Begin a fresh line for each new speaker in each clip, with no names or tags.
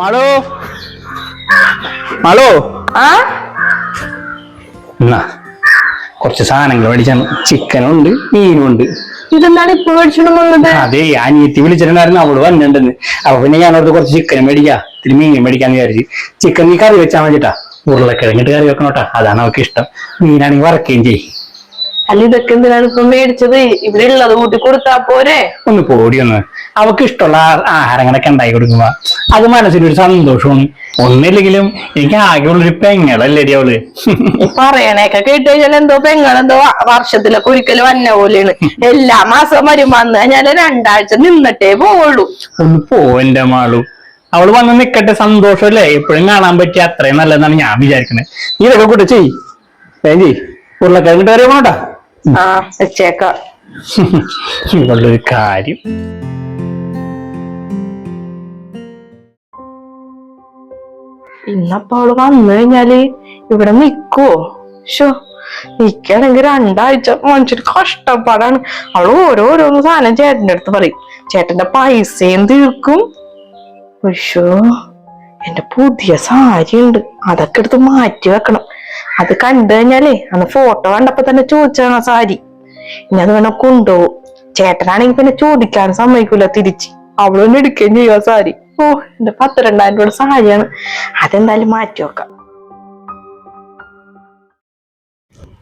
മാളു? മാളു?
ആ?
എന്നാ കുറച്ച് സാധനങ്ങൾ മേടിച്ചാണ്. ഉണ്ട് മീനും ഉണ്ട്
ഇതെന്താണ് ഇപ്പൊ മേടിച്ചോണ്ട് വന്നത്?
അതെ അനിയത്തി വിളിച്ചിട്ടുണ്ടായിരുന്നു അവൾ വന്നിട്ടുണ്ടെന്ന്. അപ്പൊ പിന്നെ ഞാനോട് കുറച്ച് ചിക്കൻ മേടിക്കാം. ഇത്തിരി മീൻ മേടിക്കാന്ന് വിചാരിച്ചു. ചിക്കൻ നീ കറി വെച്ചാൽ മതിട്ടാ. ഉരുളക്കിഴങ്ങിട്ട് കറി വെക്കണോട്ടാ. അതാണ് അവൾക്ക് ഇഷ്ടം മീനാണെങ്കിൽ വറക്കുകയും ചെയ്യും.
അല്ല ഇതൊക്കെ എന്തിനാണ് ഇപ്പൊ മേടിച്ചത്? ഇവിടെ ഉള്ളത് കൂട്ടി കൊടുത്താ പോരെ?
ഒന്ന് പോടി ഒന്ന്. അവക്ക് ഇഷ്ടമുള്ള ആഹാരങ്ങളൊക്കെ ഉണ്ടാക്കി കൊടുക്കുമ്പോ അത് മനസ്സിനൊരു സന്തോഷമാണ്. ഒന്നില്ലെങ്കിലും എനിക്ക് ആകെയുള്ളൊരു പെങ്ങളല്ലേ
അവൾ? പറയണേക്കെ കേട്ട് കഴിഞ്ഞാൽ എന്തോ പെങ്ങളെന്തോ വർഷത്തിലൊക്കെ ഒരിക്കൽ വന്ന പോലെയാണ്. എല്ലാ മാസവും വരും. വന്നു കഴിഞ്ഞാൽ രണ്ടാഴ്ച നിന്നിട്ടേ പോവുള്ളൂ.
ഒന്ന് പോ എന്റെ മാളു. അവൾ വന്ന് നിക്കട്ടെ സന്തോഷമല്ലേ എപ്പോഴും കാണാൻ പറ്റിയ അത്രയും നല്ലതെന്നാണ് ഞാൻ വിചാരിക്കുന്നത് നീ ഇതൊക്കെ കൂടെ ചെയ്യ്. ചെയ് ഉരുളക്കിഴങ്ങിട്ട് വരെ വേണോട്ടാ
ആ വെച്ചേക്കാം.
ഇവളുടെ കാര്യം.
ഇന്നപ്പോ അവൾ വന്നു കഴിഞ്ഞാൽ ഇവിടെ നിക്കുവോ? ഷോ നിക്കണെങ്കിൽ രണ്ടാഴ്ച മനുഷ്യർ കഷ്ടപ്പാടാണ്. അവൾ ഓരോരോന്ന് സാധനം ചേട്ടന്റെ അടുത്ത് പറയും. ചേട്ടന്റെ പൈസയും തീർക്കും. ഷോ എന്റെ പുതിയ സാരി ഉണ്ട് അതൊക്കെ എടുത്ത് മാറ്റി വെക്കണം. അത് കണ്ടു കഴിഞ്ഞാലേ അന്ന് ഫോട്ടോ കണ്ടപ്പോ തന്നെ ചോദിച്ചാണ് സാരി. ഇനി അത് വേണം കൊണ്ടുപോകും. ചേട്ടനാണെങ്കിൽ പിന്നെ ചോദിക്കാൻ സമ്മതിക്കൂല തിരിച്ച്. അവളൊന്നും എടുക്കുകയും ചെയ്യും ആ സാരി. ഓ എന്റെ പത്ത് രണ്ടായിരം രൂപയുടെ സാരിയാണ്. അതെന്തായാലും മാറ്റി വെക്കാം.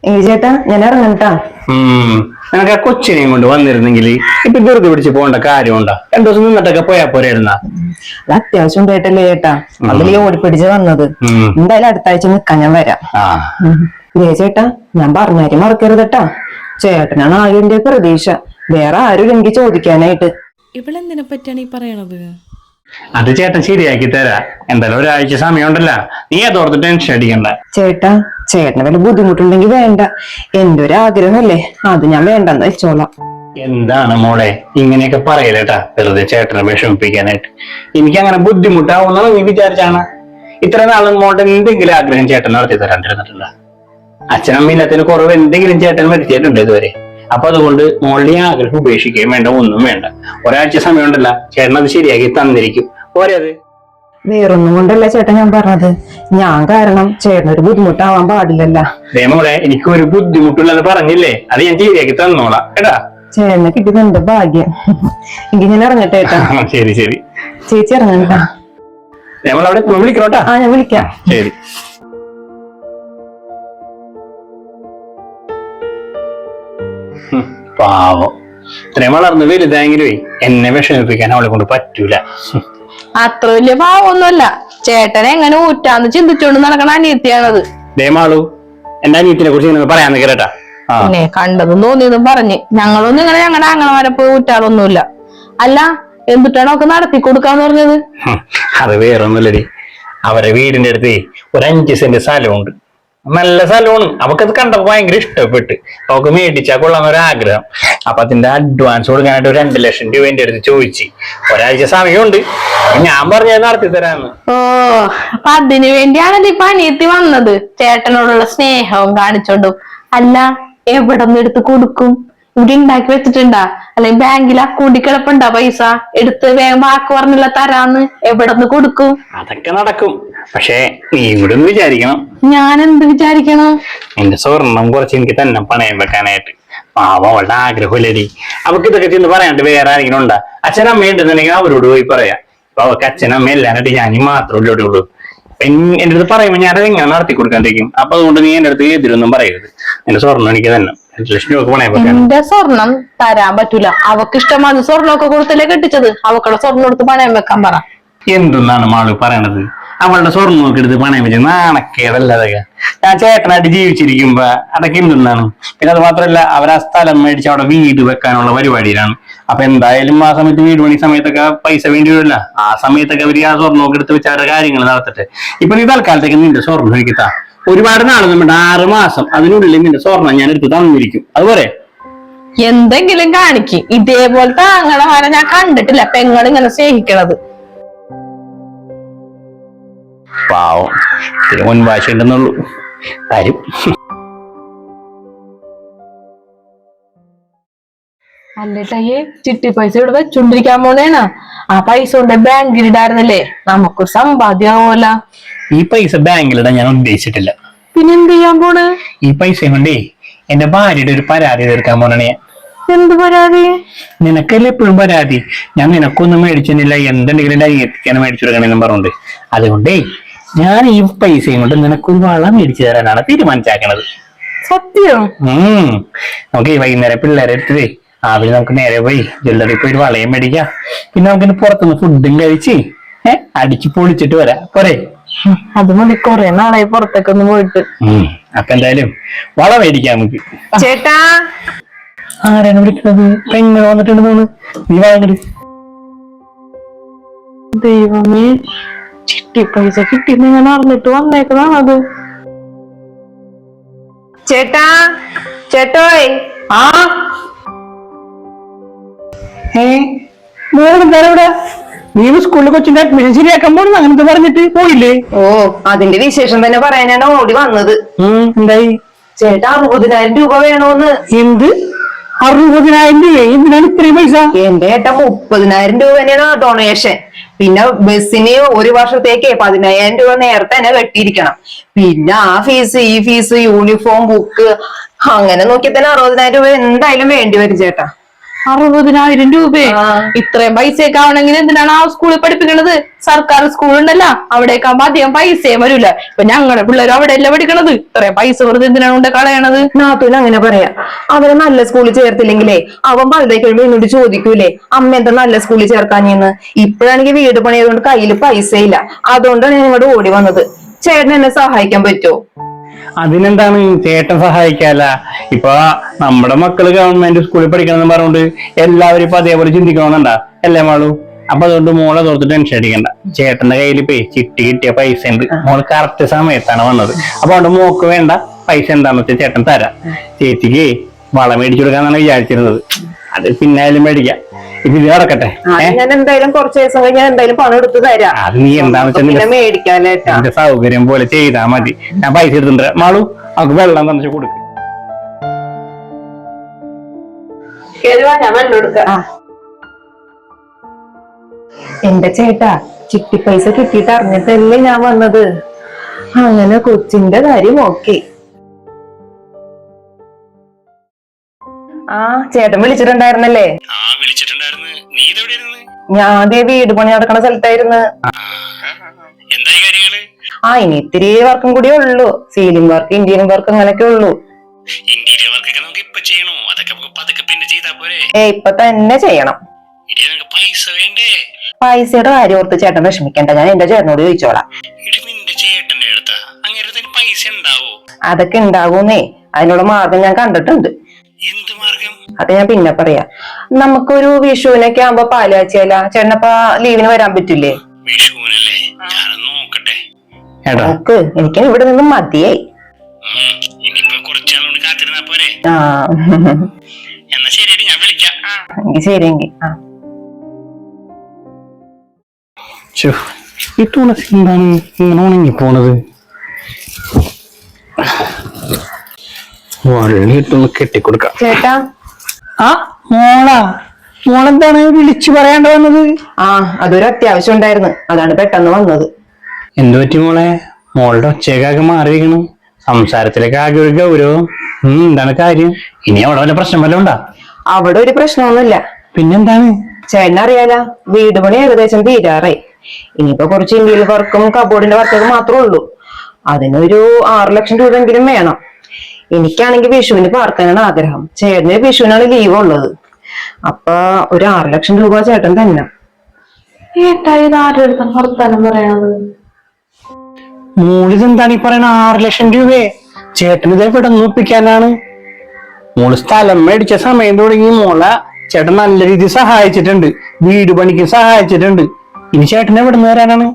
ഏ ചേട്ടാ ഞാൻ ഇറങ്ങട്ടാ
നിനക്ക് ആ കൊച്ചിനെയും കൊണ്ട് വന്നിരുന്നെങ്കിൽ ഇപ്പൊ ധൃതി പിടിച്ച് പോകേണ്ട കാര്യമുണ്ടാ? രണ്ടു ദിവസം നിന്നിട്ടൊക്കെ പോയാ പോരായിരുന്നാ
അത് അത്യാവശ്യം ഉണ്ടായിട്ടല്ലേ ചേട്ടാ അതിൽ ഓടിപ്പിടിച്ച് വന്നത്. എന്തായാലും അടുത്ത ആഴ്ച നിക്കാൻ ഞാൻ വരാം.
ആ.
ഏ ചേട്ടാ ഞാൻ പറഞ്ഞാരും മറക്കരുതട്ടാ ചേട്ടനാണ് ആകെ എന്റെ പ്രതീക്ഷ. വേറെ ആരും എനിക്ക് ചോദിക്കാനായിട്ട്.
ഇവളെന്തിനെ പറ്റിയാണ് ഈ പറയണത്?
അത് ചേട്ടൻ ശരിയാക്കി തരാ. എന്തായാലും ഒരാഴ്ച സമയമുണ്ടല്ലോ. നീ അതോർത്ത് ടെൻഷൻ അടിക്കണ്ട.
ചേട്ടാ ചേട്ടന് വല്ല ബുദ്ധിമുട്ടുണ്ടെങ്കിൽ വേണ്ട. എന്റെ ഒരു ആഗ്രഹമല്ലേ അത് ഞാൻ വേണ്ടെന്ന് വെച്ചോളാം.
എന്താണ് മോളെ? ഇങ്ങനെയൊക്കെ പറയലേട്ടാ വെറുതെ ചേട്ടനെ വിഷമിപ്പിക്കാനായിട്ട്. എനിക്ക് അങ്ങനെ ബുദ്ധിമുട്ടാവുന്ന നീ വിചാരിച്ചാണ് ഇത്ര നാളും മോളുടെ എന്തെങ്കിലും ആഗ്രഹം ചേട്ടൻ നടത്തി തരാണ്ടിരുന്നിട്ടുണ്ടോ? അച്ഛനമ്മയില്ലാത്തതിന് കുറവ് എന്തെങ്കിലും ചേട്ടൻ വരുത്തിയിട്ടുണ്ട് ഇതുവരെ? അപ്പൊ അതുകൊണ്ട് മോളുടെ ആഗ്രഹം ഉപേക്ഷിക്കുകയും വേണ്ട ഒന്നും വേണ്ട. ഒരാഴ്ച സമയമുണ്ടല്ല ചേട്ടൻ അത് ശരിയാക്കി തന്നിരിക്കും. പോരെ അത്.
വേറൊന്നും കൊണ്ടല്ല ചേട്ടൻ ഞാൻ പറഞ്ഞത്. ഞാൻ കാരണം ചേട്ടൻ ഒരു ബുദ്ധിമുട്ടാവാൻ പാടില്ലല്ല.
മോളെ എനിക്ക് ഒരു ബുദ്ധിമുട്ടില്ലെന്ന് പറഞ്ഞില്ലേ? അത് ഞാൻ ശരിയാക്കി തന്നോളാം കേട്ടാ?
ചേട്ടനെ എന്റെ ഭാഗ്യം. എങ്കിൽ ഞാൻ ഇറങ്ങട്ടെ ചേട്ടാ
ശരി ശരി.
ചേച്ചി ഇറങ്ങട്ടാ.
നമ്മളവിടെ വിളിക്കണോട്ടാ
ആ ഞാൻ വിളിക്കാം.
ശരി. പാവം. ഇത്രയും വളർന്ന് വലുതായെങ്കിലുവേ എന്നെ വിഷമിപ്പിക്കാൻ അവളെ കൊണ്ട് പറ്റൂല.
അത്ര വലിയ പാവമൊന്നുമല്ല ചേട്ടനെ എങ്ങനെ ഊറ്റാന്ന് ചിന്തിച്ചോണ്ട് നടക്കണ അനിയത്തിയാണത്.
ദേമാളു എന്റെ അനിയത്തിനെ കുറിച്ച് ഇങ്ങനെ പറയാന്ന് കേട്ടാ
പിന്നെ കണ്ടതും തോന്നിയതും പറഞ്ഞ് ഞങ്ങളൊന്നും ഇങ്ങനെ ഞങ്ങളുടെ ആങ്ങളമാരെ പോയി ഊറ്റാറൊന്നുമില്ല. അല്ല എന്തുട്ടാണോ ഒക്കെ നടത്തി കൊടുക്കാന്ന് പറഞ്ഞത്
അത് വേറൊന്നുമില്ലടി. അവരെ വീടിന്റെ അടുത്ത് ഒരു അഞ്ച് സെന്റ് സ്ഥലമുണ്ട്. നല്ല സ്ഥലമാണ് അവക്കത് കണ്ടപ്പോ ഭയങ്കര ഇഷ്ടപ്പെട്ട്. അവക്ക് മേടിച്ചാൽ കൊള്ളാൻ ഒരു ആഗ്രഹം അപ്പൊ അതിന്റെ അഡ്വാൻസ് കൊടുക്കാനായിട്ട് ഒരു രണ്ട് ലക്ഷം രൂപ എന്റെ അടുത്ത് ചോദിച്ചു. ഒരാഴ്ച സമയമുണ്ട്. ഞാൻ പറഞ്ഞത് നടത്തി തരാന്ന്.
ഓ അപ്പൊ അതിനു വേണ്ടിയാണല്ലോ ഇപ്പൊ അനിയത്തി വന്നത്? ചേട്ടനോടുള്ള സ്നേഹവും കാണിച്ചോണ്ടും. അല്ല എവിടെ നിന്ന് എടുത്ത് കൊടുക്കും? ഇവിടെ ഉണ്ടാക്കി വെച്ചിട്ടുണ്ടാ? അല്ലെങ്കിൽ ബാങ്കിൽ അക്കൗണ്ടിൽ കിടപ്പുണ്ടാ പൈസ? എടുത്ത് വേഗം വാക്ക് പറഞ്ഞില്ല തരാന്ന്. എവിടെ നിന്ന് കൊടുക്കും?
അതൊക്കെ നടക്കും. പക്ഷേ നീ ഇവിടെ ഒന്ന് വിചാരിക്കണം.
ഞാൻ എന്ത് വിചാരിക്കണം?
എന്റെ സ്വർണം കുറച്ച് എനിക്ക് തന്നെ പണയം വെക്കാനായിട്ട്. പാവ അവളുടെ ആഗ്രഹമില്ലടി. അവക്ക് ഇതൊക്കെ ചെന്ന് പറയാണ്ട് വേറെ ആരെങ്കിലും ഉണ്ടാ? അച്ഛനമ്മ ഉണ്ടെന്നുണ്ടെങ്കിൽ അവരോട് പോയി പറയാ. അപ്പൊ അവക്ക് അച്ഛനമ്മ എല്ലാനായിട്ട് ഞാനും മാത്രമല്ലേ ഇവിടെ ഉള്ളൂ. എന്റെ അടുത്ത് പറയുമ്പോൾ ഞാൻ എങ്ങനെ നടത്തി കൊടുക്കാണ്ടിരിക്കും അപ്പൊ അതുകൊണ്ട് നീ എന്റെ അടുത്ത് എതിരൊന്നും പറയരുത്. എന്റെ സ്വർണം എനിക്ക് തന്നെ.
എന്റെ സ്വർണം തരാൻ പറ്റൂല. അവക്ക് ഇഷ്ടമാണ് സ്വർണമൊക്കെ കൊടുത്തല്ലേ കെട്ടിച്ചത്. അവക്കുള്ള സ്വർണം എടുത്ത് പണയം വെക്കാൻ പറ.
എന്തെന്നാണ് മാൾ പറയണത്? അവളുടെ നോക്കി എടുത്ത് പണയം വെച്ച് നാണക്കേടല്ല അതൊക്കെ. ഞാൻ ചേട്ടനായിട്ട് ജീവിച്ചിരിക്കുമ്പോ അതൊക്കെ എന്തെന്നാണ് പിന്നെ അത് മാത്രമല്ല അവർ ആ സ്ഥലം മേടിച്ച് അവിടെ വീട് വെക്കാനുള്ള പരിപാടിയിലാണ്. അപ്പൊ എന്തായാലും ആ സമയത്ത് വീട് പണി സമയത്തൊക്കെ പൈസ വേണ്ടി വരില്ല ആ സമയത്തൊക്കെ അവർ ആ നോക്കി എടുത്ത് വെച്ച് അവരുടെ കാര്യങ്ങൾ നടത്തട്ടെ. ഇപ്പൊ നീ തൽക്കാലത്തേക്ക് നിന്റെ സ്വർണം എനിക്ക് താ ഒരുപാട് നാളെ നമ്മുടെ ആറ് മാസം അതിനുള്ളിൽ നിന്റെ സ്വർണം ഞാൻ എടുത്ത് തന്നിരിക്കും. അതുപോലെ
എന്തെങ്കിലും കാണിക്കും. ഇതേപോലത്തെ ആങ്ങളമാരെ ഞാൻ കണ്ടിട്ടില്ല. പെങ്ങൾ ഇങ്ങനെ സ്നേഹിക്കണത്.
പാവം. ഇത്തിരി മുൻവാശി ഉണ്ടെന്നുള്ളൂ കാര്യം.
അല്ലേട്ടയ്യേ ചിട്ടി പൈസ ഇവിടെ വെച്ചോണ്ടിരിക്കാൻ പോണേണ ആ പൈസ കൊണ്ട് ബാങ്കിൽ ഇടായിരുന്നല്ലേ? നമുക്ക് സമ്പാദ്യാവോല
ഈ പൈസ ബാങ്കിലിടാൻ ഞാൻ ഉദ്ദേശിച്ചിട്ടില്ല.
പിന്നെ എന്ത് ചെയ്യാൻ പോണ്?
ഈ പൈസ കൊണ്ടേ എന്റെ ഭാര്യയുടെ ഒരു പരാതി തീർക്കാൻ പോണേ
എന്ത് പരാതി?
നിനക്കല്ലേ എപ്പോഴും പരാതി? ഞാൻ നിനക്കൊന്നും മേടിച്ചിട്ടില്ല. എന്തെങ്കിലും എന്റെ അനിയത്തിക്കാണ് മേടിച്ചു കൊടുക്കണെന്നും പറഞ്ഞുണ്ട് അതുകൊണ്ടേ ഞാൻ ഈ പൈസയും കൊണ്ട് നിനക്കൊരു വള മേടിച്ചു തരാനാണ് തീരുമാനിച്ചാക്കണത്.
സത്യം?
ഉം. നമുക്ക് ഈ വൈകുന്നേരം പിള്ളേരെ എടുത്തേ രാവിലെ നമുക്ക് നേരെ പോയി ജ്വല്ലറി പോയി വളയും മേടിക്കാം. പിന്നെ നമുക്ക് പുറത്തുനിന്ന് ഫുഡും കഴിച്ച് ഏഹ് അടിച്ചു പൊളിച്ചിട്ട് വരാ. പോരെ?
അത് മതി. കൊറേ നാളായി പുറത്തേക്ക് ഒന്ന് പോയിട്ട്
അപ്പൊ എന്തായാലും വള മേടിക്കാം നമുക്ക്.
ചേട്ടാ?
ആരാണ് വിളിക്കുന്നത്? എങ്ങനെ വന്നിട്ടുണ്ടെന്ന് നീ വാങ്ങട്
ദൈവമേ. ചിട്ടി പൈസ കിട്ടിന്ന് ഞാൻ അറിഞ്ഞിട്ട് വന്നേക്കണത്
ചേട്ടാ ചേട്ടോയ്.
ആ? ഏ മോളെന്താണ് ഇവിടെ? നീ സ്കൂളിൽ കൊച്ചിന്റെ അഡ്മിഷൻ ശരിയാക്കാൻ പോണെന്ന് അങ്ങനത്തെ പറഞ്ഞിട്ട് പോയില്ലേ?
ഓ അതിന്റെ വിശേഷം തന്നെ പറയാനാണ് ഓടി വന്നത്.
എന്തായി?
ചേട്ടാ അറുപതിനായിരം രൂപ വേണോന്ന്.
എന്ത്? അറുപതിനായിരം രൂപ? എന്തിനാണ് ഇത്രയും പൈസ?
എന്റെ ഏട്ടാ മുപ്പതിനായിരം രൂപ തന്നെയാണ് ഡൊണേഷൻ പിന്നെ ബസ്സിന് ഒരു വർഷത്തേക്ക് പതിനായിരം രൂപ നേരത്തെ തന്നെ കെട്ടിയിരിക്കണം. പിന്നെ ആ ഫീസ് ഈ ഫീസ് യൂണിഫോം ബുക്ക് അങ്ങനെ നോക്കി തന്നെ അറുപതിനായിരം രൂപ എന്തായാലും വേണ്ടി വരും ചേട്ടാ.
അറുപതിനായിരം രൂപയെ. ഇത്രയും പൈസയൊക്കെ ആവണമെങ്കിൽ എന്തിനാണ് ആ സ്കൂളിൽ പഠിപ്പിക്കുന്നത് സർക്കാർ സ്കൂൾ ഉണ്ടല്ലോ അവിടേക്ക് ആകുമ്പോ അധികം പൈസയും വരൂല. ഇപ്പൊ ഞങ്ങളുടെ പിള്ളേർ അവിടെ അല്ല പഠിക്കണത്? ഇത്രയും പൈസ വെറുതെ എന്തിനാണ് കൊണ്ട് കളയണത്?
നാത്തൂന് അങ്ങനെ പറയാ. അവരെ നല്ല സ്കൂളിൽ ചേർത്തില്ലെങ്കിലേ അവൻ വളരെ കഴിയുമ്പോ എന്നോട് ചോദിക്കൂലേ അമ്മ എന്താ നല്ല സ്കൂളിൽ ചേർക്കാഞ്ഞെന്ന്? ഇപ്പോഴാണെങ്കിൽ വീട് പണിയതുകൊണ്ട് കയ്യിൽ പൈസയില്ല. ഇല്ല അതുകൊണ്ടാണ് ഞാൻ ഇങ്ങോട്ട് ഓടി വന്നത്. ചേട്ടൻ എന്നെ സഹായിക്കാൻ പറ്റുമോ?
അതിനെന്താണ് ചേട്ടൻ സഹായിക്കാല ഇപ്പൊ നമ്മുടെ മക്കൾ ഗവൺമെന്റ് സ്കൂളിൽ പഠിക്കണം എന്ന് പറഞ്ഞുകൊണ്ട് എല്ലാവരും ഇപ്പൊ അതേപോലെ ചിന്തിക്കണമെന്നുണ്ടാ? അല്ലേ മാളു? അപ്പൊ അതുകൊണ്ട് മോളെ തോർത്ത് ടെൻഷൻ അടിക്കണ്ട. ചേട്ടന്റെ കയ്യിൽ ഇപ്പൊ ചിട്ടി കിട്ടിയ പൈസ ഉണ്ട്. മോൾ കറക്റ്റ് സമയത്താണ് വന്നത്. അപ്പൊ അതുകൊണ്ട് മോക്ക് വേണ്ട. പൈസ എന്താണെന്ന് വെച്ചാൽ ചേട്ടൻ തരാം. ചേച്ചിക്ക് വളം മേടിച്ചു കൊടുക്കാന്നാണ് വിചാരിച്ചിരുന്നത്. അത് പിന്നായാലും മേടിക്കാം. ഇപ്പൊ ഇത് നടക്കട്ടെ.
ഞാൻ എന്തായാലും കുറച്ച് ദിവസം കഴിഞ്ഞ് ഞാൻ എന്തായാലും പണം എടുത്ത് തരാം.
അത് നീ എന്താന്ന് വെച്ചാൽ
മേടിക്കാനായിട്ടാ
നിന്റെ സൗകര്യം പോലെ ചെയ്താ മതി. ഞാൻ പൈസ എടുത്തിട്ടുണ്ട്. മാളു അവക്ക് വെള്ളം തന്നെ കൊടുക്കും.
എന്റെ ചേട്ടാ ചിട്ടി പൈസ കിട്ടിയിട്ട് അറിഞ്ഞിട്ടല്ലേ ഞാൻ വന്നത്? അങ്ങനെ കൊച്ചിന്റെ കാര്യം ഓക്കെ ആ ചേട്ടൻ വിളിച്ചിട്ടുണ്ടായിരുന്നല്ലേ?
ആ വിളിച്ചിട്ടുണ്ടായിരുന്നു. നീ ഇതെവിടെ ഇരുന്ന്
ഞാൻ അതേ വീട് പണി നടക്കണ സ്ഥലത്തായിരുന്നു.
എന്തായി കാര്യങ്ങൾ?
ആ ഇനി ഇത്തിരി വർക്കും കൂടി ഉള്ളൂ. സീലിംഗ് വർക്ക് ഇന്ത്യൻ വർക്ക് അങ്ങനെയൊക്കെ ഉള്ളൂ.
ഇന്റീരിയർ വർക്കൊക്കെ നമുക്ക് ഇപ്പൊ ചെയ്യണോ? അതൊക്കെ നമുക്ക് പതുക്കെ പിന്നെ ചെയ്താ പോരെ.
ഏ ഇപ്പൊ തന്നെ ചെയ്യണം.
ഇടി നിനക്ക് പൈസ വേണ്ടേ?
പൈസയുടെ കാര്യം ഓർത്ത് ചേട്ടൻ വിഷമിക്കണ്ട. ഞാൻ എന്റെ ചേട്ടനോട് ചോദിച്ചോളാം.
ഇടി നിന്റെ ചേട്ടന്റെ അടുത്താ. അങ്ങനെ പൈസ ഉണ്ടാവോ?
അതൊക്കെ ഉണ്ടാകൂന്നേ അതിനുള്ള മാർഗം ഞാൻ കണ്ടിട്ടുണ്ട്.
എന്ത്
അത് ഞാൻ പിന്നെ പറയാം നമുക്കൊരു വിഷുവിനൊക്കെ ആകുമ്പോ പാലാച്ചിയല്ല ചേട്ടനപ്പ ലീവിന് വരാൻ പറ്റില്ലേ?
വിഷുവിനല്ലേ? ഞാൻ നോക്കട്ടെ. എടാ.
നോക്ക് എനിക്ക് ഇവിടെ നിന്ന് മതിയായി.
ഇനിയിപ്പോ കുറച്ചാളുകൊണ്ട് കാത്തിരുന്നാ പോരെ.
ആ.
എന്നാ ഞാൻ വിളിക്കാം.
എങ്കിൽ ശരി എങ്കിൽ ആ.
ഈ തുളസി എന്താണ്? ഇങ്ങനെ ഉണങ്ങി പോണത്. വള്ളിയിട്ടൊന്ന് കെട്ടിക്കൊടുക്കാം.
ചേട്ടാ
ആ മോളാ. മോളെന്താണ് വിളിച്ചു പറയാണ്ട് വന്നത്?
ആ അതൊരു അത്യാവശ്യം ഉണ്ടായിരുന്നു. അതാണ് പെട്ടെന്ന് വന്നത്.
എന്തു പറ്റി മോളെ? മോളുടെ ഒച്ചയൊക്കെ മാറിയിരിക്കണു. സംസാരത്തിലൊക്കെ ആകെ ഒരു ഗൗരവം. ഉം എന്താണ് കാര്യം? ഇനി അവിടെ വല്ല പ്രശ്നം വല്ലതും ഉണ്ടാ?
അവിടെ ഒരു പ്രശ്നമൊന്നുമില്ല.
പിന്നെന്താണ്?
ചേട്ടനറിയാലോ വീട് പണി ഏകദേശം തീരാറായി. ഇനിയിപ്പോ കുറച്ച് ഇന്ത്യയിൽ വർക്കും കബോർഡിന്റെ വർക്കൊക്കെ മാത്രമേ ഉള്ളൂ. അതിനൊരു ആറ് ലക്ഷം രൂപ എങ്കിലും വേണം. എനിക്കാണെങ്കിൽ വിഷുവിന് പാർക്കാനാണ് ആഗ്രഹം. ചേട്ടന് വിഷുവിനാണ് ലീവ് ഉള്ളത്. അപ്പൊ ഒരു ആറ് ലക്ഷം രൂപ ചേട്ടൻ തന്നെ.
ഏട്ടാ ഇത് ആരുടെ അടുത്താണ് വർത്താനം പറയണത്
മോളിത് എന്താണ് ഈ പറയണ ആറ് ലക്ഷം രൂപയെ ചേട്ടൻ ഇതേ ഇവിടെ ഒപ്പിക്കാനാണ് മോൾ സ്ഥലം മേടിച്ച സമയം തുടങ്ങി മോളെ ചേട്ടൻ നല്ല രീതിയിൽ സഹായിച്ചിട്ടുണ്ട്. വീട് പണിക്ക് സഹായിച്ചിട്ടുണ്ട്. ഇനി ചേട്ടനെ എവിടെ നിന്ന് വരാനാണ്?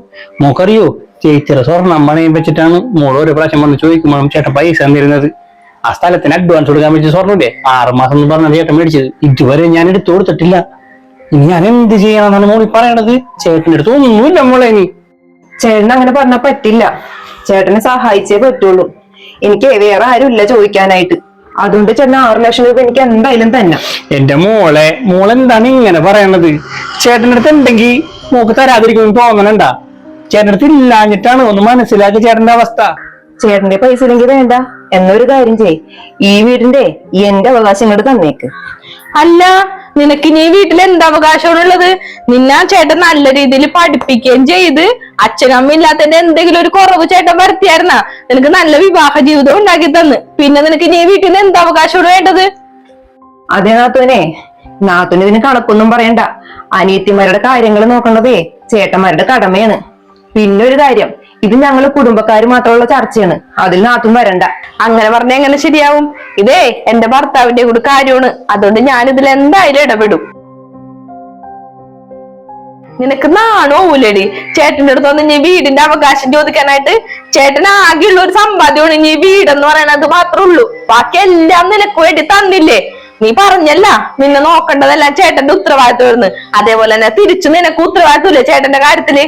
മോക്കറിയോ? ചേച്ചിയുടെ സ്വർണം പണയം വെച്ചിട്ടാണ് മോൾ ഓരോ പ്രാവശ്യം വന്ന് ചോദിക്കുമ്പോഴും ചേട്ടൻ പൈസ തന്നിരുന്നത്. ആ സ്ഥലത്തിന് അഡ്വാൻസ് കൊടുക്കാൻ വെച്ച സ്വർണമില്ലേ? ആറുമാസം എന്ന് പറഞ്ഞാൽ ചേട്ടൻ മേടിച്ചത്. ഇതുവരെ ഞാൻ എടുത്തു കൊടുത്തിട്ടില്ല. ഇനി ഞാൻ എന്ത് ചെയ്യണമെന്നാണ് മോളി പറയണത്? ചേട്ടന്റെ അടുത്ത് ഒന്നുമില്ല മോളെ ഇനി.
ചേട്ടൻ അങ്ങനെ പറഞ്ഞാൽ പറ്റില്ല. ചേട്ടനെ സഹായിച്ചേ പറ്റുള്ളൂ. എനിക്ക് വേറെ ആരും ഇല്ല ചോദിക്കാനായിട്ട്. അതുകൊണ്ട് ചേട്ടൻ ആറു ലക്ഷം രൂപ എനിക്ക് എന്തായാലും തന്നെ.
എന്റെ മോളെ മോളെന്താണ് ഇങ്ങനെ പറയണത്? ചേട്ടന്റെ അടുത്ത് ഉണ്ടെങ്കിൽ മോക്ക് തരാതിരിക്കും തോന്നണണ്ടാ? ചേട്ടന്റെ അടുത്ത് ഇല്ലാഞ്ഞിട്ടാണ് ഒന്ന് മനസ്സിലാക്കി ചേട്ടന്റെ അവസ്ഥ.
ചേട്ടന്റെ പൈസ ഇല്ലെങ്കിൽ വേണ്ട. എന്നൊരു കാര്യം ചെയ് ഈ വീടിന്റെ എന്റെ അവകാശം ഇങ്ങോട്ട് തന്നേക്ക്.
അല്ല നിനക്ക് ഇനി ഈ വീട്ടിൽ എന്ത് അവകാശമാണുള്ളത് നിന്നെ ആ ചേട്ടൻ നല്ല രീതിയിൽ പഠിപ്പിക്കുകയും ചെയ്ത് അച്ഛനമ്മ ഇല്ലാത്തതിന്റെ എന്തെങ്കിലും ഒരു കുറവ് ചേട്ടൻ വരുത്തിയായിരുന്ന നിനക്ക് നല്ല വിവാഹ ജീവിതം ഉണ്ടാക്കി തന്ന്. പിന്നെ നിനക്ക് ഇനി ഈ വീട്ടിൽ നിന്ന് എന്ത് അവകാശമാണ് വേണ്ടത്?
അതെ നാത്തൂനെ. നാത്തൂന് ഇതിന് കണക്കൊന്നും പറയണ്ട. അനിയത്തിമാരുടെ കാര്യങ്ങൾ നോക്കേണ്ടതേ ചേട്ടന്മാരുടെ കടമയാണ്. പിന്നെ ഒരു കാര്യം ഇത് ഞങ്ങൾ കുടുംബക്കാർ മാത്രമുള്ള ചർച്ചയാണ്. അതിൽ നാത്തും വരണ്ട.
അങ്ങനെ പറഞ്ഞ എങ്ങനെ ശരിയാവും? ഇതേ എന്റെ ഭർത്താവിന്റെ കൂടെ കാര്യമാണ്. അതുകൊണ്ട് ഞാൻ ഇതിൽ എന്തായാലും ഇടപെടും. നിനക്ക് നാണോ ഊലടി? ചേട്ടന്റെ അടുത്ത് വന്ന് ഇനി വീടിന്റെ അവകാശം ചോദിക്കാനായിട്ട് ചേട്ടൻ ആകെയുള്ള ഒരു സമ്പാദ്യമാണ് ഇനി വീടെന്ന് പറയണത് മാത്രമേ ഉള്ളൂ. ബാക്കി എല്ലാം നിനക്ക് വേണ്ടി തന്നില്ലേ? നീ പറഞ്ഞല്ല നിന്നെ നോക്കേണ്ടതെല്ലാം ചേട്ടന്റെ ഉത്തരവാദിത്വം അതേപോലെ തന്നെ തിരിച്ചു നിനക്ക് ഉത്തരവാദിത്വമില്ലേ ചേട്ടന്റെ കാര്യത്തിൽ?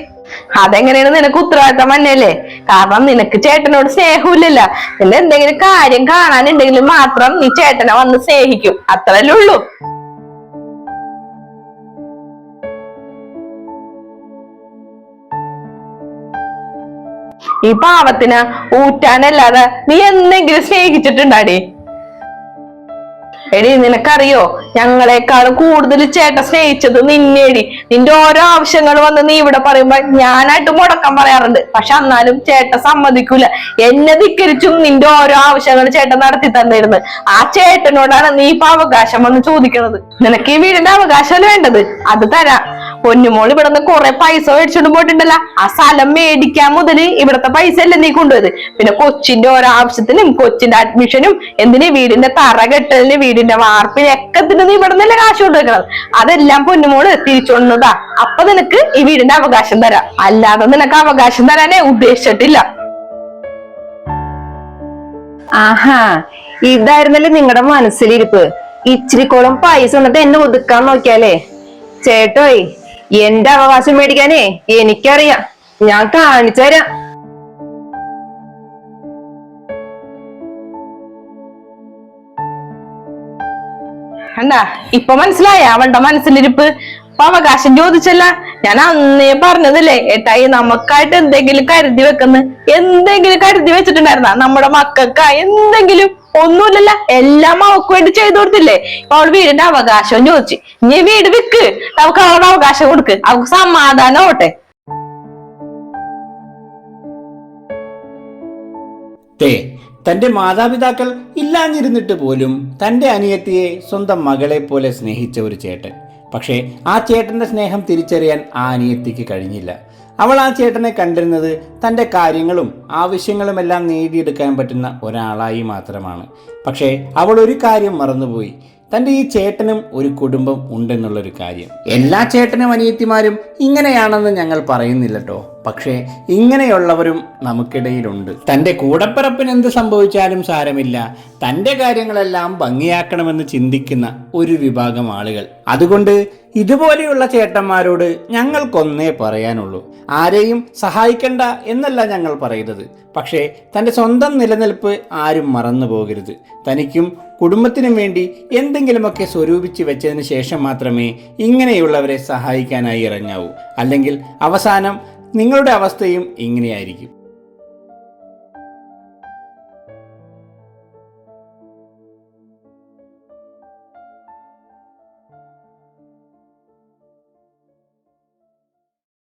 അതെങ്ങനെയാണ് നിനക്ക് ഉത്തരവാദിത്തം തന്നെയല്ലേ കാരണം നിനക്ക് ചേട്ടനോട് സ്നേഹമില്ലല്ല. പിന്നെ എന്തെങ്കിലും കാര്യം കാണാനുണ്ടെങ്കിൽ മാത്രം നീ ചേട്ടനെ വന്ന് സ്നേഹിക്കും. അത്രല്ലേ ഉള്ളൂ. ഈ പാവത്തിന് ഊറ്റാനല്ലാതെ നീ എന്തെങ്കിലും സ്നേഹിച്ചിട്ടുണ്ടാടി? എടി നിനക്കറിയോ? ഞങ്ങളെക്കാൾ കൂടുതൽ ചേട്ടൻ സ്നേഹിച്ചത് നിന്നേടി നിന്റെ ഓരോ ആവശ്യങ്ങൾ വന്ന് നീ ഇവിടെ പറയുമ്പോ ഞാനായിട്ട് മുടക്കം പറയാറുണ്ട്. പക്ഷെ എന്നാലും ചേട്ടൻ സമ്മതിക്കൂല. എന്നെ ധിക്കരിച്ചും നിന്റെ ഓരോ ആവശ്യങ്ങൾ ചേട്ടൻ നടത്തി തന്നിരുന്നു. ആ ചേട്ടനോടാണ് നീ ഇപ്പൊ അവകാശം വന്ന് ചോദിക്കുന്നത് നിനക്ക് ഈ വീടിന്റെ അവകാശമല്ല വേണ്ടത്? അത് തരാം. പൊന്നുമോൾ ഇവിടെ നിന്ന് കുറെ പൈസ മേടിച്ചോണ്ട് പോയിട്ടുണ്ടല്ലോ. ആ സ്ഥലം മേടിക്കാൻ മുതൽ ഇവിടത്തെ പൈസ അല്ലേ നീ കൊണ്ടുപോയത്? പിന്നെ കൊച്ചിന്റെ ഓരോ ആവശ്യത്തിനും കൊച്ചിന്റെ അഡ്മിഷനും എന്തിന് വീടിന്റെ തറ കെട്ടലിന് വീടിന്റെ വാർപ്പിന് എക്കത്തിന് നീ ഇവിടെ നിന്നല്ലേ കാശ് കൊണ്ടുവെക്കണത് അതെല്ലാം പൊന്നുമോൾ തിരിച്ചുകൊണ്ടതാ അപ്പൊ നിനക്ക് ഈ വീടിന്റെ അവകാശം തരാം. അല്ലാതെ നിനക്ക് അവകാശം തരാനേ ഉദ്ദേശിച്ചിട്ടില്ല.
ആഹാ ഇതായിരുന്നല്ലേ നിങ്ങളുടെ മനസ്സിലിരിപ്പ്. ഇച്ചിരിക്കോളം പൈസ എന്നിട്ട് എന്നെ ഒതുക്കാൻ നോക്കിയാലേ? ചേട്ടോയ് എന്റെ അവകാശം മേടിക്കാനേ എനിക്കറിയാം. ഞാൻ കാണിച്ചു തരാം
ഇപ്പൊ മനസ്സിലായ? അവളുടെ മനസ്സിലിരിപ്പ്? ഇപ്പൊ അവകാശം ചോദിച്ചല്ല. ഞാൻ അന്നേ പറഞ്ഞതല്ലേ ഏട്ടായി നമുക്കായിട്ട് എന്തെങ്കിലും കരുതി വെക്കുന്ന. എന്തെങ്കിലും കരുതി വെച്ചിട്ടുണ്ടായിരുന്ന? നമ്മുടെ മക്കൾക്കായി എന്തെങ്കിലും ഒന്നുമില്ലല്ല. എല്ലാം അവക്ക് വേണ്ടി ചെയ്തു കൊടുത്തില്ലേ? അവൾ വീടിന്റെ അവകാശം ചോദിച്ചു. നീ വീട് വിക്ക്. നമുക്ക് അവളുടെ അവകാശം കൊടുക്ക്. അവക്ക് സമാധാനം
ആവട്ടെ. തന്റെ മാതാപിതാക്കൾ ഇല്ലാഞ്ഞിരുന്നിട്ട് പോലും തന്റെ അനിയത്തിയെ സ്വന്തം മകളെ പോലെ സ്നേഹിച്ച ഒരു ചേട്ടൻ. പക്ഷേ ആ ചേട്ടന്റെ സ്നേഹം തിരിച്ചറിയാൻ ആ അനിയത്തിക്ക് കഴിഞ്ഞില്ല. അവൾ ആ ചേട്ടനെ കണ്ടിരുന്നത് തന്റെ കാര്യങ്ങളും ആവശ്യങ്ങളുമെല്ലാം നേടിയെടുക്കാൻ പറ്റുന്ന ഒരാളായി മാത്രമാണ്. പക്ഷേ അവൾ ഒരു കാര്യം മറന്നുപോയി. തന്റെ ഈ ചേട്ടനും ഒരു കുടുംബം ഉണ്ടെന്നുള്ളൊരു കാര്യം. എല്ലാ ചേട്ടനും അനിയത്തിമാരും ഇങ്ങനെയാണെന്ന് ഞങ്ങൾ പറയുന്നില്ല കേട്ടോ പക്ഷേ ഇങ്ങനെയുള്ളവരും നമുക്കിടയിലുണ്ട്. തന്റെ കൂടപ്പിറപ്പിന് എന്ത് സംഭവിച്ചാലും സാരമില്ല. തന്റെ കാര്യങ്ങളെല്ലാം ഭംഗിയാക്കണമെന്ന് ചിന്തിക്കുന്ന ഒരു വിഭാഗം ആളുകൾ. അതുകൊണ്ട് ഇതുപോലെയുള്ള ചേട്ടന്മാരോട് ഞങ്ങൾക്കൊന്നേ പറയാനുള്ളൂ. ആരെയും സഹായിക്കണ്ട എന്നല്ല ഞങ്ങൾ പറയുന്നത്. പക്ഷേ തന്റെ സ്വന്തം നിലനിൽപ്പ് ആരും മറന്നു പോകരുത്. തനിക്കും കുടുംബത്തിനും വേണ്ടി എന്തെങ്കിലുമൊക്കെ സ്വരൂപിച്ച് വെച്ചതിന് ശേഷം മാത്രമേ ഇങ്ങനെയുള്ളവരെ സഹായിക്കാനായി ഇറങ്ങാവൂ. അല്ലെങ്കിൽ അവസാനം നിങ്ങളുടെ അവസ്ഥയും ഇങ്ങനെയായിരിക്കും.